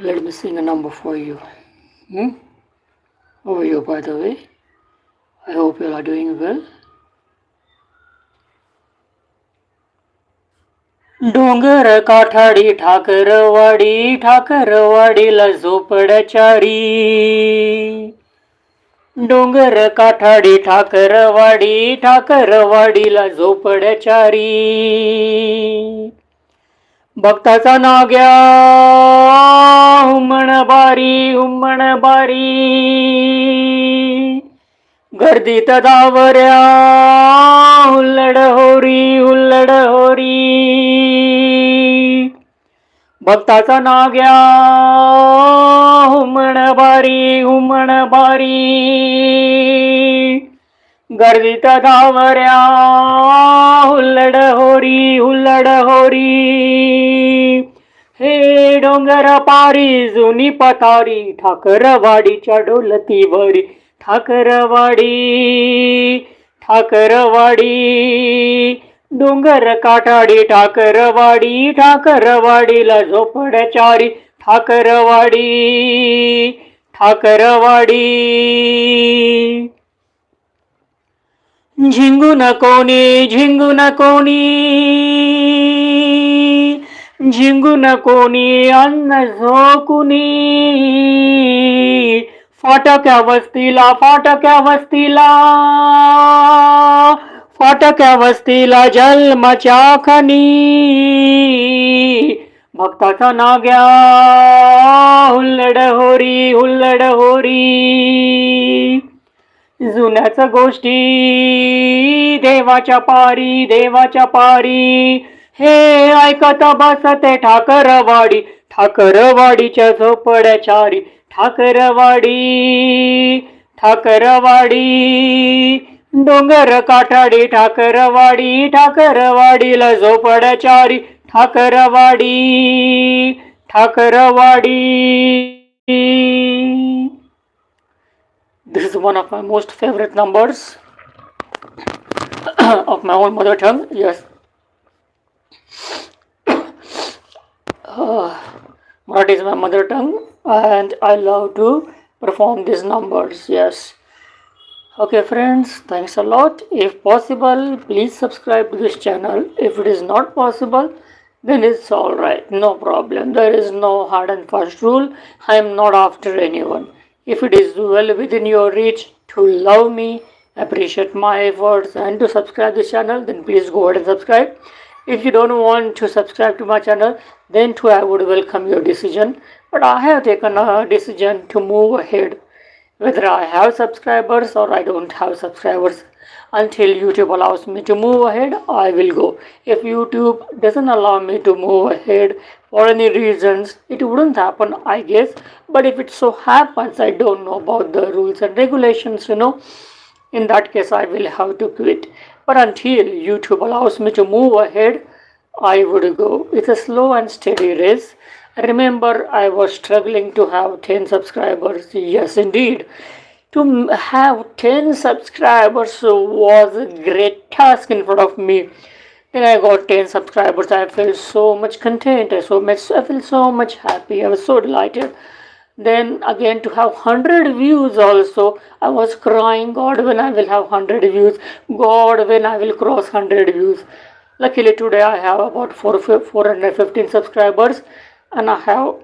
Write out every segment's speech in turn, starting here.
Let me sing a number for you. Hmm? How are you, by the way? I hope you are doing well. डोंगर काठाडी ठाकरवाडी ठाकरवाडीला झोपडचारी डोंगर काठाडी ठाकरवाडी ठाकरवाडीला झोपडचारी भक्ताचा नाग्या हुमण बारी हुमण बारी. गर्दीत दावऱ्या हुल्लड होरी हुल्लड होरी. भक्ताचा नाग्या हुमण बारी हुमण बारी. गर्दीत धावऱ्या हुल्लड होरी हुल्लड होरी. हे डोंगर पारी जुनी पतारी ठाकरवाडीच्या डोलतीवरी. ठाकरवाडी ठाकरवाडी डोंगर काठाडी ठाकरवाडी ठाकरवाडीला झोपडचारी. ठाकरवाडी ठाकरवाडी. झिंगू न कोणी झिंगू न कोणी. झिंगून कोणी अन्न झोकुनी. फाटक्या वस्तीला फाटक्या वस्तीला. फाटक्या वस्तीला जन्माच्या खनी भक्ताचा नाग्या हुल्लड होरी हुल्लड होरी. जुन्याच गोष्टी देवाच्या पारी देवाच्या पारी. हे ऐकत बसते ठाकरवाडी ठाकरवाडीच्या झोपड्याचारी ठाकरवाडी ठाकरवाडी डोंगर काठाडी ठाकरवाडी ठाकरवाडीला झोपड्याचारी Thakarwadi Thakarwadi. This is one of my most favourite numbers of my own mother tongue Yes. Marathi is my mother tongue and I love to perform these numbers. Yes. Okay, friends, thanks a lot. If possible, please subscribe to this channel. If it is not possible, then it's alright, no problem. There is no hard and fast rule. I am not after anyone. If it is well within your reach to love me, appreciate my efforts, and to subscribe this channel, then please go ahead and subscribe. If you don't want to subscribe to my channel, then too I would welcome your decision. But I have taken a decision to move ahead whether I have subscribers or I don't have subscribers. Until YouTube allows me to move ahead, I will go. If YouTube doesn't allow me to move ahead for any reasons, it wouldn't happen, I guess. But if it so happens, I don't know about the rules and regulations, you know, in that case, I will have to quit. But until YouTube allows me to move ahead, I would go. It's a slow and steady race. I remember, I was struggling to have 10 subscribers. Yes, indeed. To have 10 subscribers was a great task in front of me. Then I got 10 subscribers. I felt so much content. I so much. I felt so much happy. I was so delighted. Then again to have 100 views also. I was crying, God, when I will have 100 views. God, when I will cross 100 views. Luckily today I have about 4, 415 subscribers and I have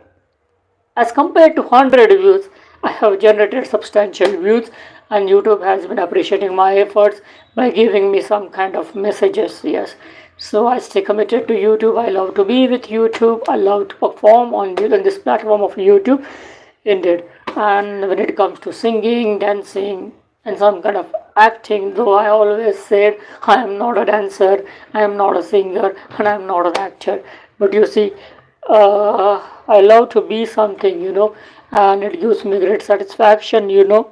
as compared to 100 views i have generated substantial views and youtube has been appreciating my efforts by giving me some kind of messages yes so i stay committed to youtube i love to be with youtube i love to perform on, on this platform of youtube indeed and when it comes to singing dancing and some kind of acting though i always said i am not a dancer i am not a singer and i am not an actor but you see uh, I love to be something, you know, and it gives me great satisfaction, you know,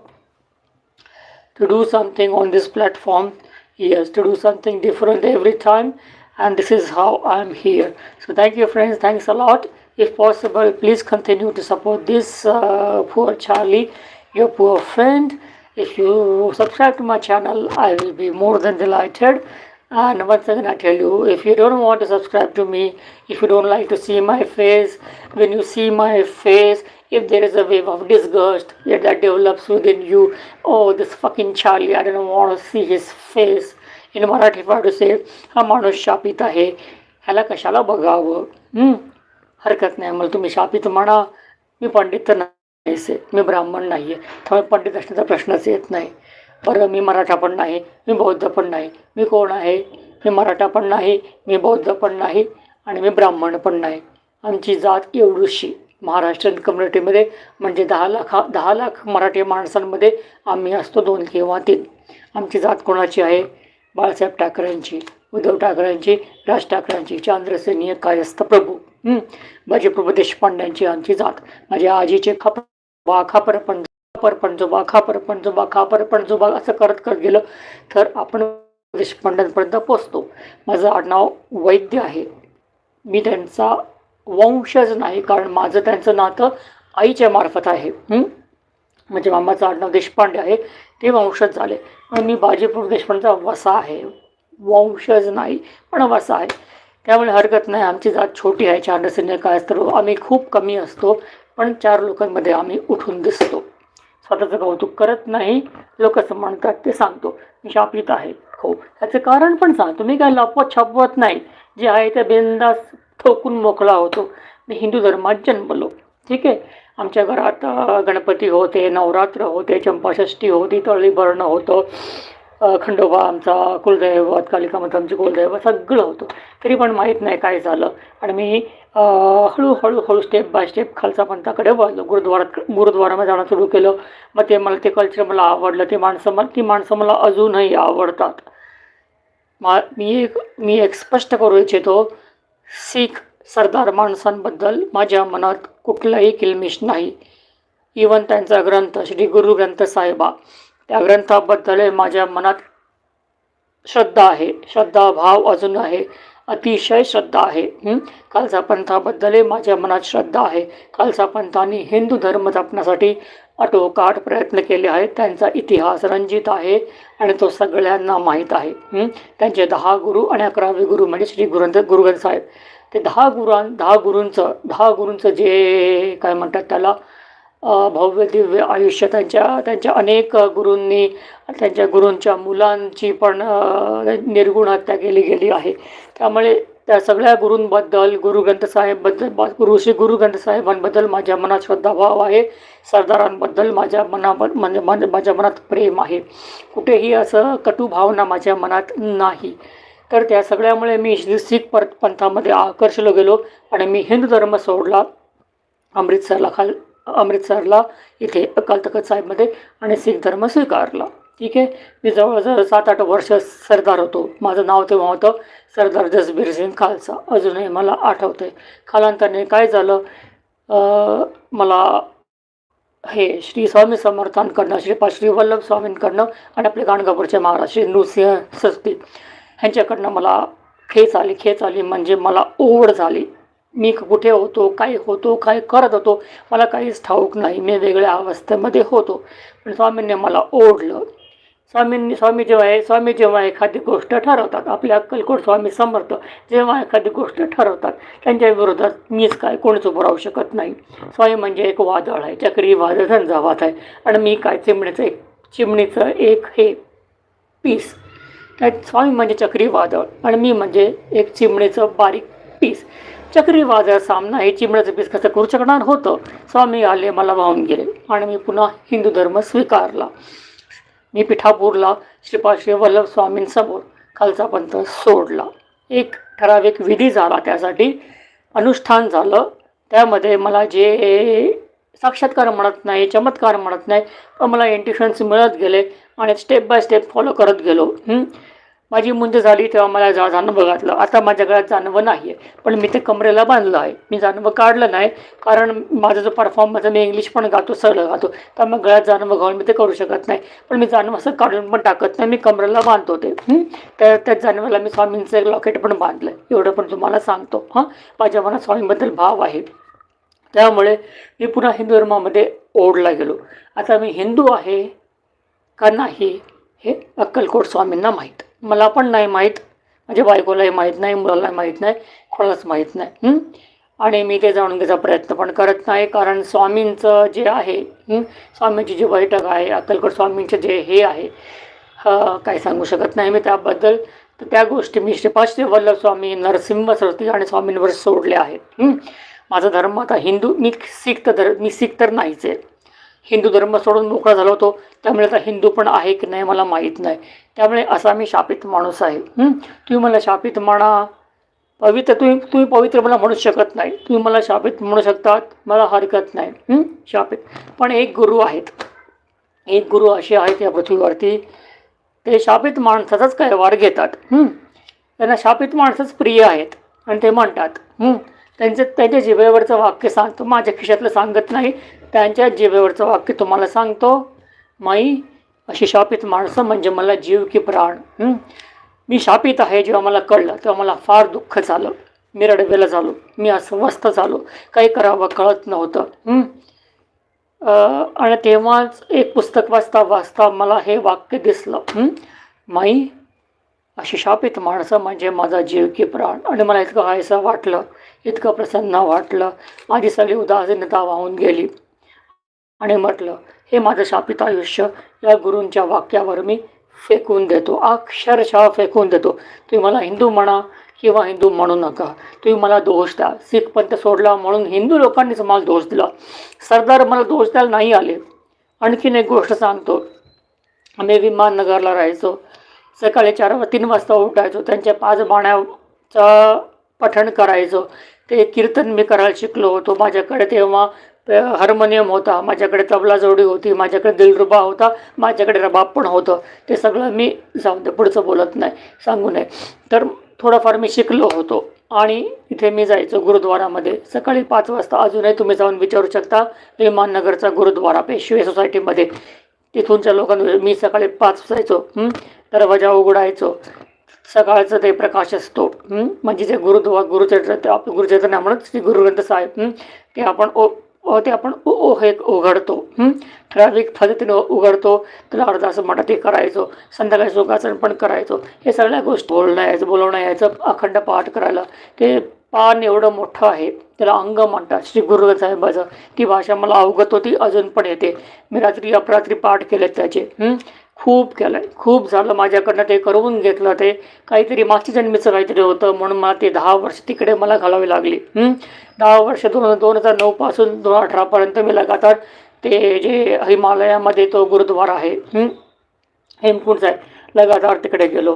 to do something on this platform. Yes, to do something different every time, and this is how I'm here. So, thank you, friends. Thanks a lot. If possible, please continue to support this uh, poor Charlie, your poor friend. If you subscribe to my channel, I will be more than delighted. And once again, I tell you, if you don't want to subscribe to me, if you don't like to see my face, when you see my face, if there is a wave of disgust that, that develops within you, oh, this fucking Charlie, I don't want to see his face. In Marathi, if I have to say, हा माणूस शापित आहे ह्याला कशाला बघावं हं? हरकत नाही. मला तुम्ही शापित म्हणा. मी पंडित तर नाहीच आहे मी ब्राह्मण नाही आहे त्यामुळे पंडित असण्याचा प्रश्नच येत नाही. बरं मी मराठा पण नाही. मी बौद्ध पण नाही. मी कोण आहे? मी मराठा पण नाही. मी बौद्ध पण नाही. आणि मी ब्राह्मण पण नाही. आमची जात एवढीशी महाराष्ट्रीयन कम्युनिटीमध्ये म्हणजे दहा लाख दहा लाख मराठी माणसांमध्ये आम्ही असतो दोन किंवा तीन. आमची जात कोणाची आहे? बाळासाहेब ठाकरेंची उद्धव ठाकरेंची राज ठाकरेंची चांद्रसेनीय कायस्थ प्रभू. माझे प्रभू देशपांड्यांची आमची जात माझ्या आजीचे खप बा खापर पण खापर पणजोबा खापर पणजोबा खापर पणजोबा असं करत करत गेलं तर आपण देशपांड्यांपर्यंत पोचतो माझं आडनाव वैद्य आहे. मी त्यांचा वंशज नाही कारण माझं त्यांचं नातं आईच्या मार्फत आहे. म्हणजे मामाचं आडनाव देशपांडे आहे. ते वंशज झाले. पण मी बाजीप्रभू देशपांडेचा वसा आहे. वंशज नाही पण वसा आहे. त्यामुळे हरकत नाही. आमची जात छोटी आहे. चार चांद्रसेनी काय तर आम्ही खूप कमी असतो पण चार लोकांमध्ये आम्ही उठून दिसतो. स्वतःचं कौतुक करत नाही. लोक असं म्हणतात ते सांगतो. मी शापित आहे. हो. याचं कारण पण सांगतो मी काय लपवत छपवत नाही. जे आहे ते बिंदास ठोकून मोकळा होतो. मी हिंदू धर्मात जन्मलो. ठीक आहे. आमच्या घरात गणपती होते नवरात्र होते चंपाषष्ठी होती तळी भरणं होतं. खंडोबा आमचा कुलदैवत कालिका माता आमची कुलदैवत सगळं होतं. तरी पण माहीत नाही काय झालं. आणि मी हळूहळू हळू स्टेप बाय स्टेप खालचा पंथाकडे वळलो. गुरुद्वारात गुरुद्वारामध्ये जाणं सुरू केलं. मग ते मला ते कल्चर मला आवडलं. ते माणसं मला ती माणसं मला अजूनही आवडतात. मा मी एक मी एक स्पष्ट करू इच्छितो सीख सरदार माणसांबद्दल माझ्या मनात कुठलाही किलमिश नाही. इवन त्यांचा ग्रंथ श्री गुरु ग्रंथ साहेबा. त्या ग्रंथाबद्दल माझ्या मनात श्रद्धा आहे. श्रद्धा भाव अजून आहे. अतिशय श्रद्धा आहे. खालसा पंथाबद्दलही माझ्या मनात श्रद्धा आहे. खालसा पंथाने हिंदू धर्म जपण्यासाठी आटोकाट प्रयत्न केले आहेत. त्यांचा इतिहास रंजित आहे आणि तो सगळ्यांना माहीत आहे. त्यांचे दहा गुरु आणि अकरावे गुरु म्हणजे श्री गुरुंथ गुरुग्रंथ साहेब. ते दहा गुरां दहा गुरूंचं दहा गुरूंचं जे काय म्हणतात त्याला भव्य दिव्य आयुष्य त्यांच्या त्यांच्या अनेक गुरूंनी त्यांच्या गुरूंच्या मुलांची पण निर्गुण हत्या केली गेली आहे. त्यामुळे त्या सगळ्या गुरूंबद्दल गुरु ग्रंथ साहेबबद्दल गुरु श्री गुरु ग्रंथ साहेबांबद्दल माझ्या मनात श्रद्धाभाव आहे. सरदारांबद्दल माझ्या मनाबद्दल म्हणजे माझ्या माझ्या मनात प्रेम आहे. कुठेही असं कटू भावना माझ्या मनात नाही. तर त्या सगळ्यामुळे मी शीख पर पंथामध्ये आकर्षलो गेलो आणि मी हिंदू धर्म सोडला. अमृतसरला खाल अमृतसरला इथे अकाल तखत साहेबमध्ये आणि शीख धर्म स्वीकारला. ठीक आहे? मी जवळजवळ सात आठ वर्ष सरदार होतो. माझं नाव तेव्हा होतं सरदार जसबीर सिंग खालसा. अजूनही मला आठवतं आहे कालांतराने काय झालं? मला हे श्री स्वामी समर्थांकडनं श्रीपाद श्री वल्लभ स्वामींकडनं आणि आपले गाणगापूरचे महाराज श्री नृसिंह सस्ती ह्यांच्याकडनं मला खेच आली. खेच आली म्हणजे मला ओढ झाली. मी कुठे होतो काय होतो काय करत होतो मला काहीच ठाऊक नाही. मी वेगळ्या अवस्थेमध्ये होतो. पण स्वामींनी मला ओढलं. स्वामींनी स्वामी जेव्हा आहे स्वामी जेव्हा एखादी गोष्ट ठरवतात आपले अक्कलकोट स्वामी समर्थ जेव्हा एखादी गोष्ट ठरवतात त्यांच्या विरोधात मीच काय कोणीच उभं राहू शकत नाही. स्वामी म्हणजे एक वादळ आहे चक्री वादळ झंझावात आहे. आणि मी काय चिमणीचं एक चिमणीचं एक हे पीस. त्यात स्वामी म्हणजे चक्रीवादळ आणि मी म्हणजे एक चिमणीचं बारीक पीस. चक्रीवादळ सामना हे चिमण्याचं पीस कसं करू शकणार होतं? स्वामी आले मला वाहून गेले आणि मी पुन्हा हिंदू धर्म स्वीकारला. मी पिठापूरला श्रीपाश्री वल्लभ स्वामींसमोर खालचा पंथ सोडला. एक ठराविक विधी झाला त्यासाठी. अनुष्ठान झालं. त्यामध्ये मला जे साक्षात्कार म्हणत नाही चमत्कार म्हणत नाही पण मला इंट्युशन्स मिळत गेले आणि स्टेप बाय स्टेप फॉलो करत गेलो. माझी मुंज झाली तेव्हा मला जा जानवं घातलं आता माझ्या गळ्यात जानवं नाही आहे पण मी ते कमरेला बांधलं आहे. मी जानवं काढलं नाही. कारण माझा जो परफॉर्मन्स मी इंग्लिश पण गातो सरळ गातो. तर मग गळ्यात जानवं घालून मी ते करू शकत नाही. पण मी जानवं असं काढून पण टाकत नाही. मी कमरेला बांधतो ते. तर त्या त्या मी स्वामींचं एक लॉकेट पण बांधलं एवढं पण तुम्हाला सांगतो. हां? माझ्या मनात स्वामींबद्दल भाव आहे. त्यामुळे मी पुन्हा हिंदू धर्मामध्ये ओढला गेलो. आता मी हिंदू आहे का नाही हे अक्कलकोट स्वामींना माहीत. मला पण नाही माहीत. माझ्या बायकोलाही माहीत नाही मुलालाही माहीत नाही कोणालाच माहीत नाही. आणि मी ते जाणून घ्यायचा प्रयत्न पण करत नाही. कारण स्वामींचं जे आहे स्वामींची जी बैठक आहे अक्कलकोट स्वामींचं जे हे आहे काय काही सांगू शकत नाही मी त्याबद्दल. तर त्या गोष्टी मी श्रीपाश्री वल्लभ स्वामी नरसिंह सरस्वती आणि स्वामींवर सोडल्या आहेत. माझा धर्म आता हिंदू मी सिख तर धर्म मी सिख तर नाहीच आहे. हिंदू धर्म सोडून मोकळा झाला होतो. त्यामुळे आता हिंदू पण आहे की नाही मला माहीत नाही. त्यामुळे असा मी शापित माणूस आहे. तुम्ही मला शापित म्हणा पवित्र तुम्ही तुम्ही पवित्र मला म्हणू शकत नाही. तुम्ही मला शापित म्हणू शकतात. मला हरकत नाही. शापित. पण एक गुरु आहेत. एक गुरु असे आहेत या पृथ्वीवरती. ते शापित माणसाचाच काय वार घेतात. त्यांना शापित माणसंच प्रिय आहेत. आणि ते म्हणतात. त्यांचं त्यांचे त्यांच्या जिभेवरचं वाक्य सांगतो माझ्या खिशातलं सांगत नाही. त्यांच्या जिभेवरचं वाक्य तुम्हाला सांगतो. माई अशी शापित माणसं म्हणजे मला जीव की प्राण. मी शापित आहे जेव्हा मला कळलं तेव्हा मला फार दुःख झालं. मी रडवेला झालो. मी अस्वस्थ झालो. काही करावं कळत नव्हतं. आणि तेव्हाच एक पुस्तक वाचता वाचता मला हे वाक्य दिसलं. माई अशी शापित माणसं म्हणजे माझा जीव की प्राण. आणि मला इतकं हायसं वाटलं इतकं प्रसन्न वाटलं. माझी सगळी उदासीनता वाहून गेली. आणि म्हटलं हे माझं शापित आयुष्य या गुरूंच्या वाक्यावर मी फेकून देतो अक्षरशः फेकून देतो. तुम्ही मला हिंदू म्हणा किंवा हिंदू म्हणू नका. तुम्ही मला दोष द्या. सिख पंथ सोडला म्हणून हिंदू लोकांनीच मला दोष दिला. सरदार मला दोष द्यायला नाही आले. आणखीन एक गोष्ट सांगतो. आम्ही विमाननगरला राहायचो. सकाळी चार वा तीन वाजता उठायचो. त्यांच्या पाच बाण्याचं पठण करायचो. ते कीर्तन मी करायला शिकलो होतो. माझ्याकडे तेव्हा हार्मोनियम होता माझ्याकडे तबला जोडी होती माझ्याकडे दिलरुबा होता माझ्याकडे रबाब पण होतं. ते सगळं मी जाऊन ते पुढचं बोलत नाही सांगू नये. तर थोडंफार मी शिकलो होतो आणि इथे मी जायचो गुरुद्वारामध्ये. सकाळी पाच वाजता अजूनही तुम्ही जाऊन विचारू शकता विमाननगरचा गुरुद्वारा पेशवे सोसायटीमध्ये. तिथूनच्या लोकांना मी सकाळी पाच जायचो दरवाजा उघडायचो. सकाळचं ते प्रकाश असतो म्हणजे जे गुरुद्वा गुरुचरित्र ते आपलं गुरुचरित्र नाही श्री गुरुग्रंथ साहेब ते आपण ओ ते आपण ओ ओ हे उघडतो. ठराविक पद्धतीनं उघडतो. त्याला अर्धा असं म्हणतात ते करायचो संध्याकाळी सुखासन पण करायचो. हे सगळ्या गोष्टी बोलणं यायचं बोलवणं यायचं अखंड पाठ करायला. ते पान एवढं मोठं आहे त्याला अंग म्हणतात. श्री गुरु साहेबाचं ती भाषा मला अवगत होती अजून पण येते. मी रात्री अपरात्री पाठ केले त्याचे. खूप केलं आहे खूप झालं माझ्याकडनं ते करून घेतलं ते. काहीतरी मागच्या जन्मीचं काहीतरी होतं म्हणून मला ते दहा वर्ष तिकडे मला घालावी लागली. दहा वर्ष दोन दोन हजार नऊपासून दोन अठरापर्यंत मी लगातार ते जे हिमालयामध्ये तो गुरुद्वारा आहे हेमकुंड आहे लगातार तिकडे गेलो.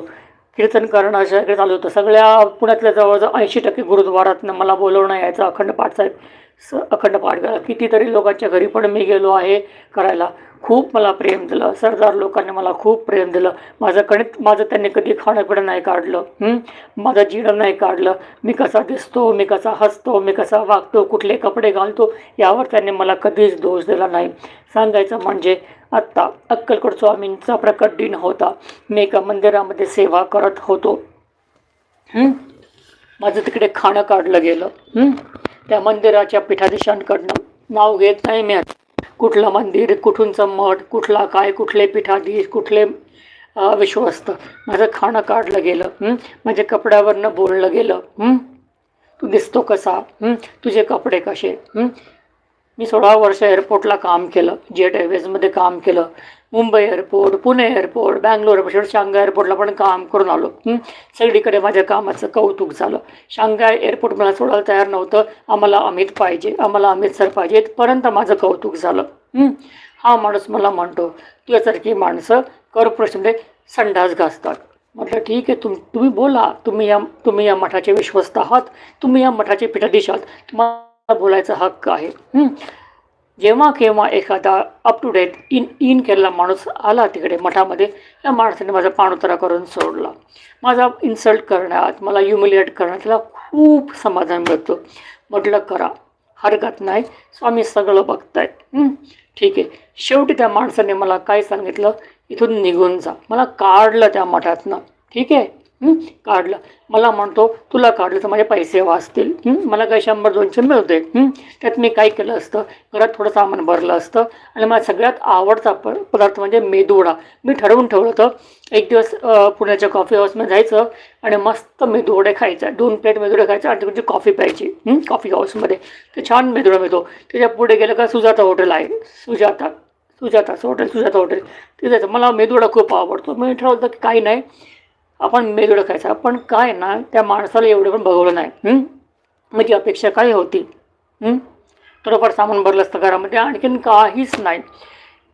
कीर्तन करणं अशा इकडे चालू होतं. सगळ्या पुण्यातल्या जवळजवळ ऐंशी टक्के गुरुद्वारातनं मला बोलवणं यायचं अखंड पाठ साहेब. स अखंड पाठ करा कितीतरी लोकांच्या घरी पण मी गेलो आहे करायला. खूप मला प्रेम दिलं. सरदार लोकांनी मला खूप प्रेम दिलं. माझं गणित माझं त्यांनी कधी खाणंपिणं नाही काढलं. माझं जीणं नाही काढलं. मी कसा दिसतो मी कसा हसतो मी कसा वागतो कुठले कपडे घालतो यावर त्यांनी मला कधीच दोष दिला नाही. सांगायचं म्हणजे आत्ता अक्कलकोट स्वामींचा प्रकट दिन होता. मी एका मंदिरामध्ये सेवा करत होतो. माझं तिकडे खाणं काढलं गेलं. त्या मंदिराच्या पीठाधीशांकडनं नाव घेत नाही मी आता. कुठलं मंदिर कुठूनचं मठ कुठला काय कुठले पीठाधीश कुठले विश्वस्त. माझं खाणं काढलं गेलं माझ्या कपड्यावरनं बोललं गेलं तू दिसतो कसा तुझे कपडे कसे मी सोळा वर्ष एअरपोर्टला काम केलं जेट एअरवेजमध्ये काम केलं Mumbai airport Pune airport Bangalore airport Shanghai एअरपोर्टला पण काम करून आलो. सगळीकडे माझ्या कामाचं कौतुक झालं. शांघाय एअरपोर्ट मला सोडायला तयार नव्हतं. आम्हाला अमित पाहिजे आम्हाला अमित सर पाहिजे इथपर्यंत माझं कौतुक झालं. हा? माणूस मला म्हणतो तुझ्यासारखी माणसं कॉर्पोरेशनमध्ये संडास घासतात. म्हटलं ठीक आहे तुम तुम्ही बोला. तुम्ही या तुम्ही या मठाचे विश्वस्त आहात. तुम्ही या मठाचे पीठाधीश आहात. तुम्हाला बोलायचा हक्क आहे. जेव्हा केव्हा एखादा अप टू डेट इन इन केलेला माणूस आला तिकडे मठामध्ये त्या माणसाने माझा पाणउतारा करून सोडला. माझा इन्सल्ट करण्यात मला ह्युमिलिएट करण्यात त्याला खूप समाधान मिळतं. म्हटलं करा. हरकत नाही. स्वामी सगळं बघतायत. ठीक आहे. शेवटी त्या माणसाने मला काय सांगितलं? इथून निघून जा. मला काढलं त्या मठातनं. ठीक आहे? काढलं. मला म्हणतो तुला काढलं तर माझे पैसे वाचतील. मला काही शंभर दोनशे मिळते त्यात मी काय केलं असतं? घरात थोडं सामान भरलं असतं. आणि मला सगळ्यात आवडता प पदार्थ म्हणजे मेदूवडा. मी ठरवून ठेवलं होतं एक दिवस पुण्याच्या कॉफी हाऊसमध्ये जायचं आणि मस्त मेदूवडे खायचा. दोन प्लेट मेदूवडे खायचा आणि तुमची कॉफी प्यायची. कॉफी हाऊसमध्ये ते छान मेदूवडा मिळतो. त्याच्या पुढे गेलं का सुजाता हॉटेल आहे. सुजाता सुजाताचं हॉटेल सुजाता हॉटेल तिथे मला मेदूवडा खूप आवडतो. मी ठरवलं की काही नाही. आपण वेगळं खायचा. पण काय ना त्या माणसाला एवढं पण बघवलं नाही. माझी अपेक्षा काय होती? थोडंफार सामान भरलं असतं घरामध्ये आणखीन काहीच नाही.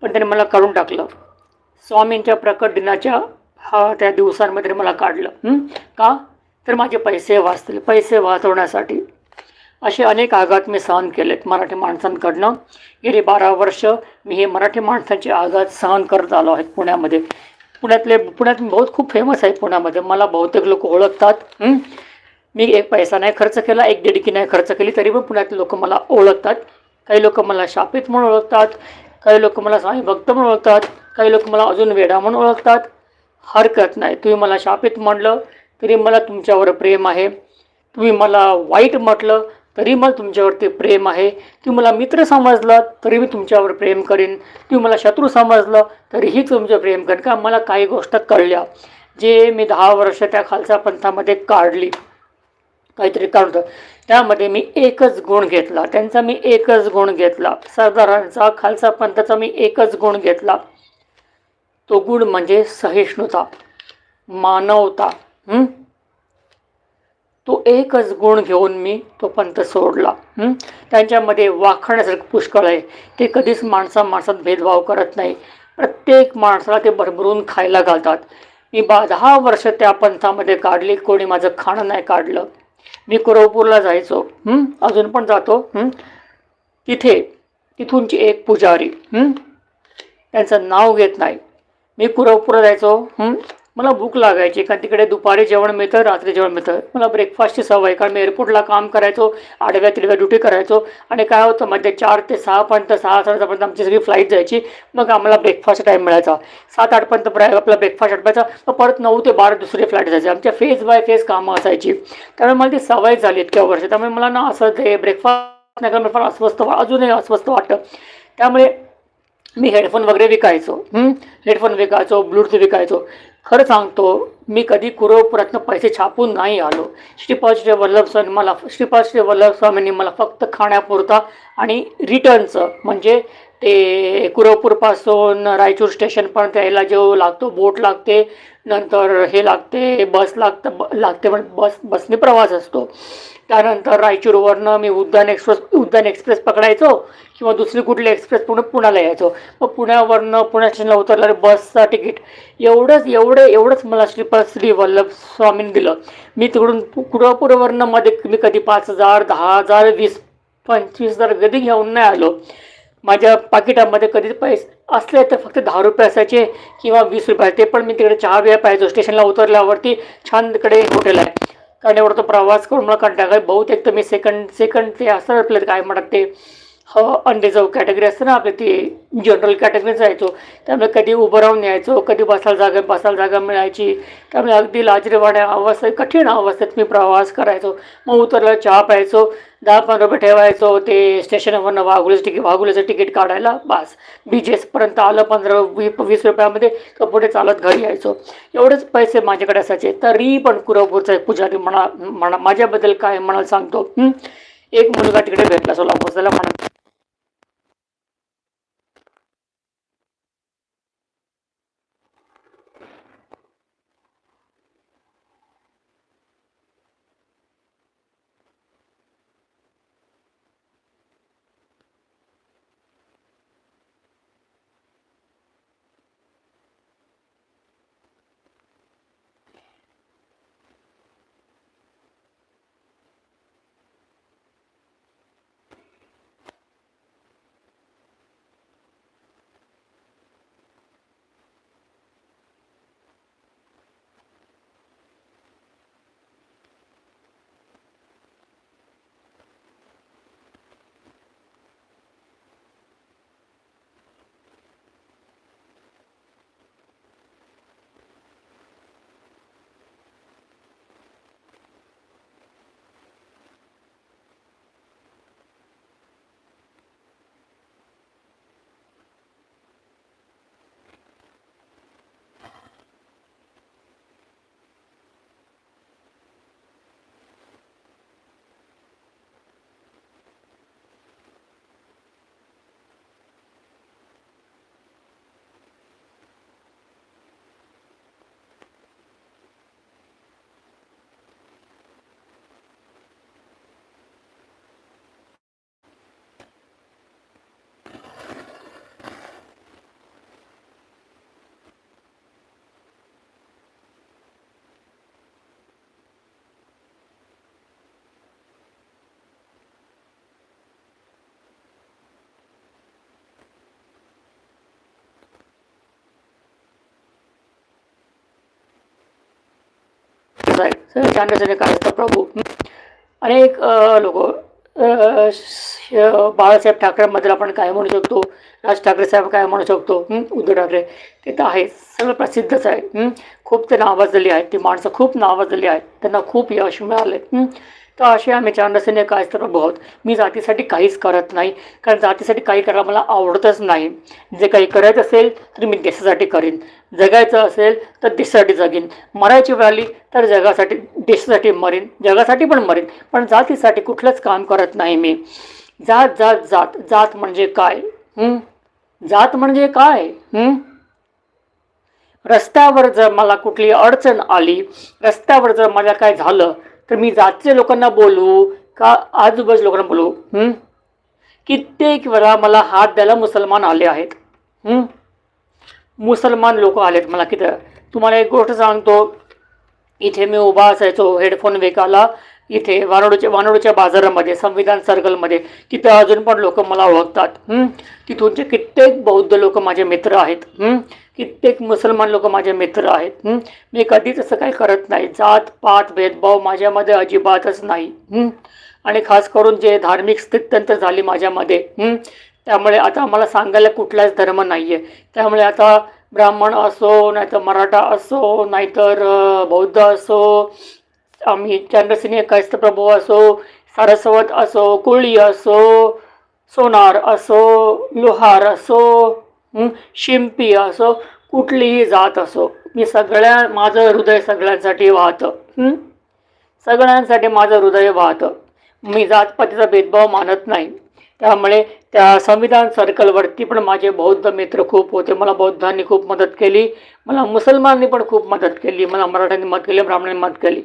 पण त्याने मला काढून टाकलं. स्वामींच्या प्रकट दिनाच्या हा त्या दिवसांमध्ये मला काढलं. का? तर माझे पैसे वाचतील. पैसे वाचवण्यासाठी असे अनेक आघात मी सहन केलेत मराठी माणसांकडनं. गेली बारा वर्ष मी हे मराठी माणसांचे आघात सहन करत आलो आहे पुण्यामध्ये. पुण्यातले पुण्यात बहुत खूप फेमस आहे पुण्यामध्ये. मला बहुतेक लोक ओळखतात. मी एक पैसा नाही खर्च केला एक देडकी नाही खर्च केली तरी पण पुण्यातले लोक मला ओळखतात. काही लोक मला शापित म्हणून ओळखतात काही लोक मला स्वामी भक्त म्हणून ओळखतात काही लोक मला अजून वेडा म्हणून ओळखतात. हरकत नाही. तुम्ही मला शापित म्हणलं तरी मला तुमच्यावर प्रेम आहे. तुम्ही मला वाईट म्हटलं तरी मला तुमच्यावरती प्रेम आहे. तुम्ही मला मित्र समजलं तरी मी तुमच्यावर प्रेम करीन. तुम्ही मला शत्रू समजलं तरीही तुमचं प्रेम करेन. का मला काही गोष्ट कळल्या जे मी दहा वर्ष त्या खालसा पंथामध्ये काढली. काहीतरी काढतं त्यामध्ये मी एकच गुण घेतला. त्यांचा मी एकच गुण घेतला. सरदारांचा खालसा पंथाचा मी एकच गुण घेतला. तो गुण म्हणजे सहिष्णुता मानवता. तो एकच गुण घेऊन मी तो पंथ सोडला. त्यांच्यामध्ये वाखण्यासारखं पुष्कळ आहे. ते कधीच माणसा माणसात भेदभाव करत नाही. प्रत्येक माणसाला ते भरभरून खायला घालतात. मी बा दहा वर्ष त्या पंथामध्ये काढली. कोणी माझं खाणं नाही काढलं. मी कुरवपूरला जायचो. अजून पण जातो. तिथे तिथूनची एक पुजारी. त्यांचं नाव घेत नाही. मी कुरवपूरला जायचो. मला भूक लागायची कारण तिकडे दुपारी जेवण मिळतं रात्री जेवण मिळतं. मला ब्रेकफास्टची सवय आहे. कारण मी एअरपोर्टला काम करायचो आडव्या तिडव्या ड्युटी करायचो. आणि काय होतं म्हणजे चार ते सहापर्यंत सहा साडेसहापर्यंत आमची सगळी फ्लाईट जायची. मग आम्हाला ब्रेकफास्ट टाईम मिळायचा. सात आठपर्यंत आपला ब्रेकफास्ट आठवायचा मग परत नऊ ते बारा दुसरी फ्लाईट जायची. आमच्या फेस बाय फेस कामं असायची. त्यामुळे मला ती सवय झाली इतक्या वर्ष. त्यामुळे मला ना असं ते ब्रेकफास्ट नाही फार अस्वस्थ अजूनही अस्वस्थ वाटतं. त्यामुळे मी हेडफोन वगैरे विकायचो. Headphone विकायचो Bluetooth विकायचो. खरं सांगतो मी कधी कुरवपुरातनं पैसे छापून नाही आलो. श्रीपाश्री वल्लभ स्वामी मला श्रीपाश्री वल्लभ स्वामींनी मला फक्त खाण्यापुरता आणि रिटर्नचं म्हणजे ते कुरवपूरपासून रायचूर स्टेशनपर्यंत यायला जो लागतो बोट लागते नंतर हे लागते बस लागतं ब लागते पण बस बसने प्रवास असतो. त्यानंतर रायचूरवरनं मी उद्यान एक्सप्रेस उद्यान एक्सप्रेस पकडायचो किंवा दुसरी कुठली एक्सप्रेस पुणे पुण्याला यायचो. मग पुण्यावरनं पुण्या स्टेशनला उतरल्यावर बसचा तिकीट. एवढंच एवढं एवढंच मला श्रीपाद श्री वल्लभ स्वामींनी दिलं. मी तिकडून कुडापूरवरनं मध्ये मी कधी पाच हजार दहा हजार वीस पंचवीस हजार कधी घेऊन नाही आलो. माझ्या पाकिटामध्ये कधी पैसे असले तर फक्त दहा रुपये असायचे किंवा वीस रुपये. ते पण मी तिकडे चहा बिया पाहायचो स्टेशनला उतरल्यावरती छान तिकडे हॉटेल आहे. कारण एवढा तो प्रवास करून मला कंटाळा बहुतेक तर मी सेकंड सेकंड ते असतात आपल्याला काय म्हणतात ते ह अनरिझर्व कॅटेगरी असते ना आपली ती जनरल कॅटेगरी जायचो त्यामुळे कधी उभं राहून यायचो कधी बसायला जागा बसायला जागा मिळायची. त्यामुळे अगदी लाजरेवाड्या अवस्थेत कठीण अवस्थेत मी प्रवास करायचो. मग उतरला चहा प्यायचो. दहा पंधरा रुपये ठेवायचो ते स्टेशनवरनं वाघुल्याचं तिकीट वाघुल्याचं तिकीट काढायला बास. बीजेसपर्यंत आलं पंधरा वी वीस रुपयामध्ये तर पुढे चालत घरी यायचो. एवढेच पैसे माझ्याकडे असायचे. तरी पण कुरापूरचा पुजारी म्हणा म्हणा माझ्याबद्दल काय म्हणाल सांगतो? एक मुलगा तिकडे भेटला सोलापूर त्याला म्हणा साहेब चांद्रसेने काय प्रभू. अनेक लोक बाळासाहेब ठाकरेंबद्दल आपण काय म्हणू शकतो? राज ठाकरे साहेब काय म्हणू शकतो? उद्धव ठाकरे. ते तर आहे सगळं प्रसिद्धच आहे. खूप ते नावाजलेली आहेत. ती माणसं खूप नावाजलेली आहेत. त्यांना खूप यश मिळाले तर असे आम्ही चांद्रसेने काय तर बहुत मी जातीसाठी काहीच करत नाही. कारण जातीसाठी काही करायला मला आवडतच नाही. जे काही करायचं असेल तर मी देशासाठी करीन. जगायचं असेल तर देशासाठी जगीन. मरायची वेळ आली तर जगासाठी देशासाठी मरीन. जगासाठी पण मरीन. पण जातीसाठी कुठलंच काम करत नाही मी. जात जात जात. जात म्हणजे काय? जात म्हणजे काय? रस्त्यावर जर मला कुठली अडचण आली रस्त्यावर जर मला काय झालं तर मी जातीच्या लोकांना बोलू का आजूबाजूच्या लोकांना बोलू? कित्येक वेळा मला हात द्यायला मुसलमान आले आहेत. मुसलमान लोक आलेत मला किती. तुम्हाला एक गोष्ट सांगतो. इथे मी उभा असायचो हेडफोन विकायला. इथे वानोडच्या वानोडच्या बाजारामध्ये संविधान सर्कलमध्ये तिथे अजून पण लोक मला ओळखतात. तिथूनचे कित्येक बौद्ध लोक माझे मित्र आहेत. कित्येक मुसलमान लोक माझे मित्र आहेत मी कधीच असं काही करत नाही. जात पात भेदभाव माझ्यामध्ये अजिबातच नाही आणि खास करून जे धार्मिक स्थित्यंतर झाली माझ्यामध्ये त्यामुळे आता मला सांगायला कुठलाच धर्म नाही आहे त्यामुळे आता ब्राह्मण असो नाहीतर मराठा असो नाहीतर बौद्ध असो आम्ही चंद्रसेनी कैस्तप्रभू असो सारस्वत असो कोळी असो सोनार असो लोहार असो शिंपी असो कुठलीही जात असो मी सगळ्या माझं हृदय सगळ्यांसाठी वाहतं. सगळ्यांसाठी माझं हृदय वाहतं. मी जातपातीचा भेदभाव मानत नाही. त्यामुळे त्या संविधान सर्कलवरती पण माझे बौद्ध मित्र खूप होते. मला बौद्धांनी खूप मदत केली. मला मुसलमानांनी पण खूप मदत केली. मला मराठ्यांनी मदत केली ब्राह्मणांनी मदत केली.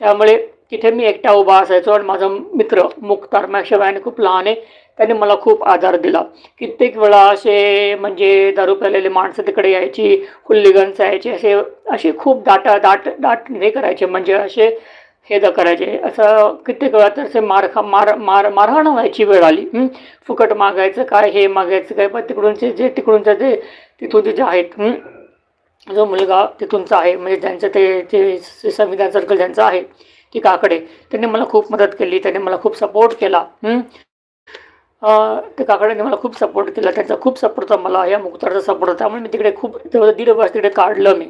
त्यामुळे तिथे मी एकटा उभा असायचो आणि माझा मित्र मुक्तार माझ्या वयाने खूप लहान आहे. त्याने मला खूप आधार दिला. कित्येक वेळा असे म्हणजे दारू प्यालेले माणसं तिकडे यायची हुल्लीगन्स यायचे असे असे खूप दाटा दाट दाट हे करायचे म्हणजे असे हे द करायचे. असं कित्येक वेळा तर असे मार खा मार मार मारहाण व्हायची वेळ आली. फुकट मागायचं काय हे मागायचं काय पण तिकडूनचे जे तिकडूनचे जे तिथूनचे जे आहेत जो मुलगा तिथूनचा आहे म्हणजे ज्यांचं ते ते संविधान सर्कल ज्यांचं आहे ती काकडे त्यांनी मला खूप मदत केली त्यांनी मला खूप सपोर्ट केला. ते काकड्यांनी मला खूप सपोर्ट केला. त्यांचा खूप सपोर्ट होता मला या मुक्तारचा सपोर्ट होता. त्यामुळे मी तिकडे खूप दीड वर्ष तिकडे काढलं मी.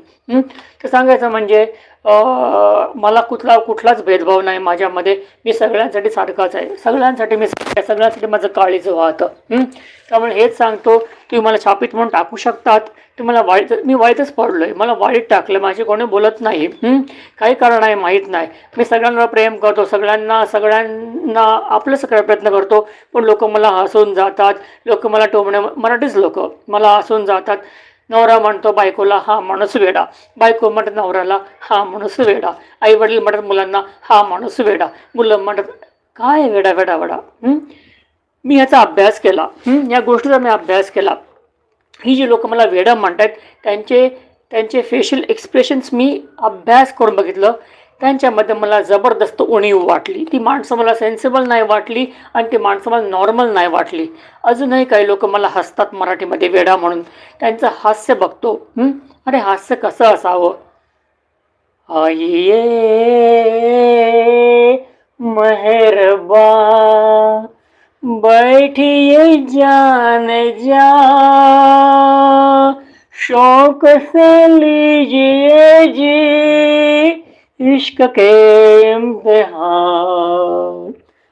तर सांगायचं म्हणजे मला कुठला कुठलाच भेदभाव नाही माझ्यामध्ये. मी सगळ्यांसाठी सारखाच आहे. सगळ्यांसाठी मी सगळ्यांसाठी माझं काळीज वाहतं. त्यामुळे हेच सांगतो तुम्ही मला छापीत म्हणून टाकू शकतात. तुम्ही मला वाईट मी वाईटच पडलो आहे मला वाईट टाकलं माझे कोणी बोलत नाही. काही कारण आहे माहीत नाही. मी सगळ्यांवर प्रेम करतो. सगळ्यांना सगळ्यांना आपलंच करायचा प्रयत्न करतो. पण लोक मला हसून जातात. लोक मला टोमण्या मराठीच लोक मला हसून जातात. नवरा म्हणतो बायकोला हा माणूस वेडा. बायको म्हणत नवऱ्याला हा माणूस वेडा. आई वडील म्हणतात मुलांना हा माणूस वेडा. मुलं म्हणत काय वेडा वेडा वेडा? मी ह्याचा अभ्यास केला. या गोष्टीचा मी अभ्यास केला. ही जी लोक मला वेडा म्हणतात त्यांचे त्यांचे फेशियल एक्सप्रेशन्स मी अभ्यास करून बघितलं. त्यांच्यामध्ये मला जबरदस्त उणीव वाटली. ती माणसं मला सेन्सिबल नाही वाटली आणि ती माणसं मला नॉर्मल नाही वाटली. अजूनही काही लोक मला हसतात मराठीमध्ये वेडा म्हणून. त्यांचं हास्य बघतो. अरे हास्य कसं असावं? आइए मेहरबा बैठिए जान जा शौक से लीजिए जी। इश्क के इम्तिहान।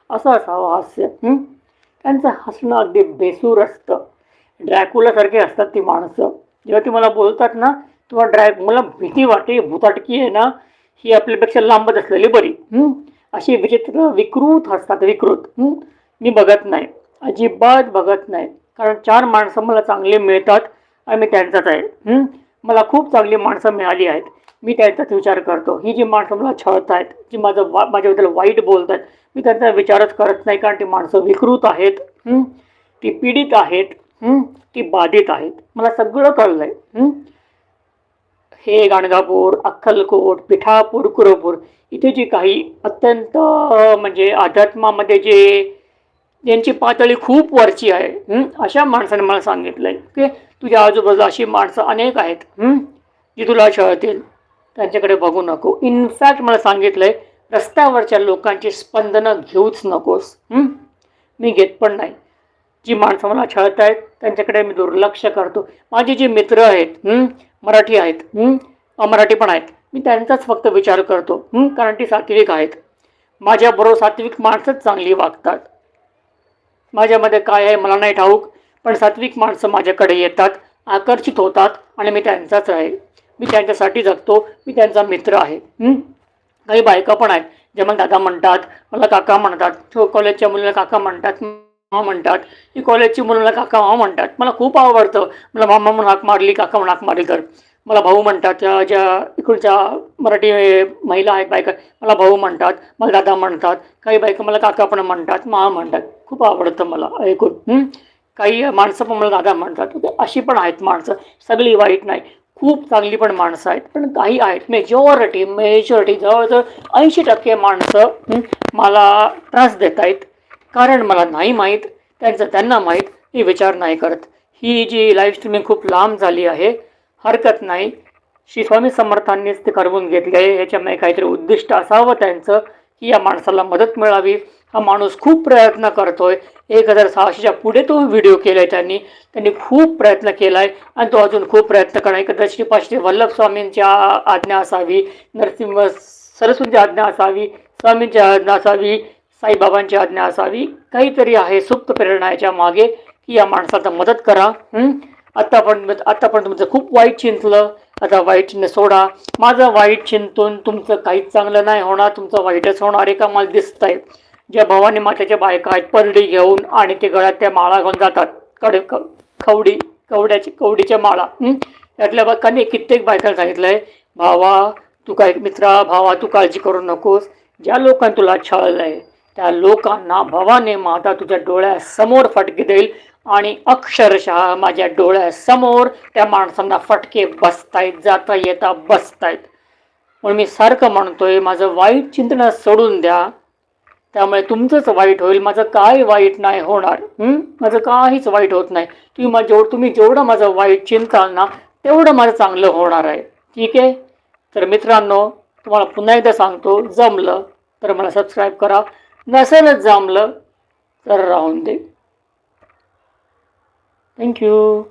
असं असावं हास्य त्यांचं हसणं अगदी बेसूर असतं. ड्रॅकुलासारखे असतात ती माणसं. जेव्हा ती मला बोलतात ना तेव्हा ड्रॅक मला भीती वाटते भूताटकी आहे ना ही आपल्यापेक्षा लांबच असलेली बरी अशी विचित्र विकृत असतात विकृत मी बघत नाही. अजिबात बघत नाही. कारण चार माणसं मला चांगली मिळतात आणि मी त्यांचाच आहे मला खूप चांगली माणसं मिळाली आहेत. मी त्यांचाच विचार करतो. ही जी माणसं मला छळत आहेत जी माझं वा माझ्याबद्दल वाईट बोलत आहेत मी त्यांचा विचारच करत नाही कारण ती माणसं विकृत आहेत ती पीडित आहेत ती बाधित आहेत. मला सगळं कळलं आहे हे गाणगापूर अक्कलकोट पिठापूर कुरपूर इथे जी काही अत्यंत म्हणजे अध्यात्मामध्ये जे ज्यांची पातळी खूप वरची आहे अशा माणसाने मला सांगितलं आहे की तुझ्या आजूबाजूला अशी माणसं अनेक आहेत जी तुला छळतील. त्यांच्याकडे बघू नको. इनफॅक्ट मला सांगितलंय रस्त्यावरच्या लोकांची स्पंदनं घेऊच नकोस. मी घेत पण नाही. जी माणसं मला छळत आहेत त्यांच्याकडे मी दुर्लक्ष करतो. माझे जे मित्र आहेत मराठी आहेत अमराठी पण आहेत. मी त्यांचाच फक्त विचार करतो कारण ती सात्विक आहेत. माझ्याबरोबर सात्विक माणसंच चांगली वागतात. माझ्यामध्ये काय आहे मला नाही ठाऊक पण सात्विक माणसं माझ्याकडे येतात आकर्षित होतात आणि मी त्यांचाच आहे. मी त्यांच्यासाठी जगतो मी त्यांचा मित्र आहे. काही बायका पण आहेत जे मला दादा म्हणतात मला काका म्हणतात तो कॉलेजच्या मुलीला काका म्हणतात मामा म्हणतात ही कॉलेजची मुलीला काका मामा म्हणतात. मला खूप आवडतं. मला मामा म्हणून हाक मारली काका म्हणून हाक मारली तर. मला भाऊ म्हणतात त्या ज्या इकडच्या मराठी महिला आहेत बायका मला भाऊ म्हणतात मला दादा म्हणतात काही बायका मला काका पण म्हणतात मामा म्हणतात. खूप आवडतं मला ऐकून. काही माणसं पण मला दादा म्हणतात. अशी पण आहेत माणसं. सगळी वाईट नाही. खूप चांगली पण माणसं आहेत पण काही आहेत. मेजॉरिटी मेजॉरिटी जवळजवळ ऐंशी टक्के माणसं मला त्रास देत आहेत. कारण मला नाही माहीत त्यांचं त्यांना माहीत मी विचार नाही करत. ही जी लाईव्ह स्ट्रीमिंग खूप लांब झाली आहे हरकत नाही. श्री स्वामी समर्थांनीच ते करवून घेतले आहे. याच्यामुळे काहीतरी उद्दिष्ट असावं त्यांचं की या माणसाला मदत मिळावी. हा माणूस खूप प्रयत्न करतोय. एक हजार सहाशेच्या पुढे तो व्हिडिओ केलाय त्यांनी. त्यांनी खूप प्रयत्न केलाय आणि तो अजून खूप प्रयत्न करणार. कदाचित श्रीपाश्री वल्लभ स्वामींच्या आज्ञा असावी. नरसिंह सरस्वतीची आज्ञा असावी. स्वामींची आज्ञा असावी. साईबाबांची आज्ञा असावी. काहीतरी आहे सुप्त प्रेरणा याच्या मागे की या माणसाला मदत करा. आत्तापर्यंत आतापर्यंत आतापर्यंत तुमचं खूप वाईट चिंतलं. आता वाईट चिन्ह सोडा. माझं वाईट चिंतून तुमचं काहीच चांगलं नाही होणार. तुमचं वाईटच होणार आहे का? मला दिसत आहे ज्या भवानी मातेच्या बायका आहेत परडी घेऊन आणि ते गळ्यात त्या माळा घेऊन जातात. कडे कवडी कवड्याची कवडीच्या माळा. त्यातल्या बायकांनी कित्येक बायकांना सांगितलंय भावा तू काय मित्रा भावा तू काळजी करू नकोस. ज्या लोकांनी तुला छळलंय त्या लोकांना भवानी माता तुझ्या डोळ्यासमोर फटके देईल आणि अक्षरशः माझ्या डोळ्यासमोर त्या माणसांना फटके बसतायत जाता येता बसतायत. म्हणून मी सारखं म्हणतोय माझं वाईट चिंतन सोडून द्या. त्यामुळे तुमचंच वाईट होईल. माझं काय वाईट नाही होणार? माझं काहीच वाईट होत नाही. तुम्ही माझं जेवढं तुम्ही जेवढं माझं वाईट चिंताल ना तेवढं माझं चांगलं होणार आहे. ठीक आहे? तर मित्रांनो तुम्हाला पुन्हा एकदा सांगतो जमलं तर मला सबस्क्राईब करा. नसेलच जमलं तर राहून दे. थँक्यू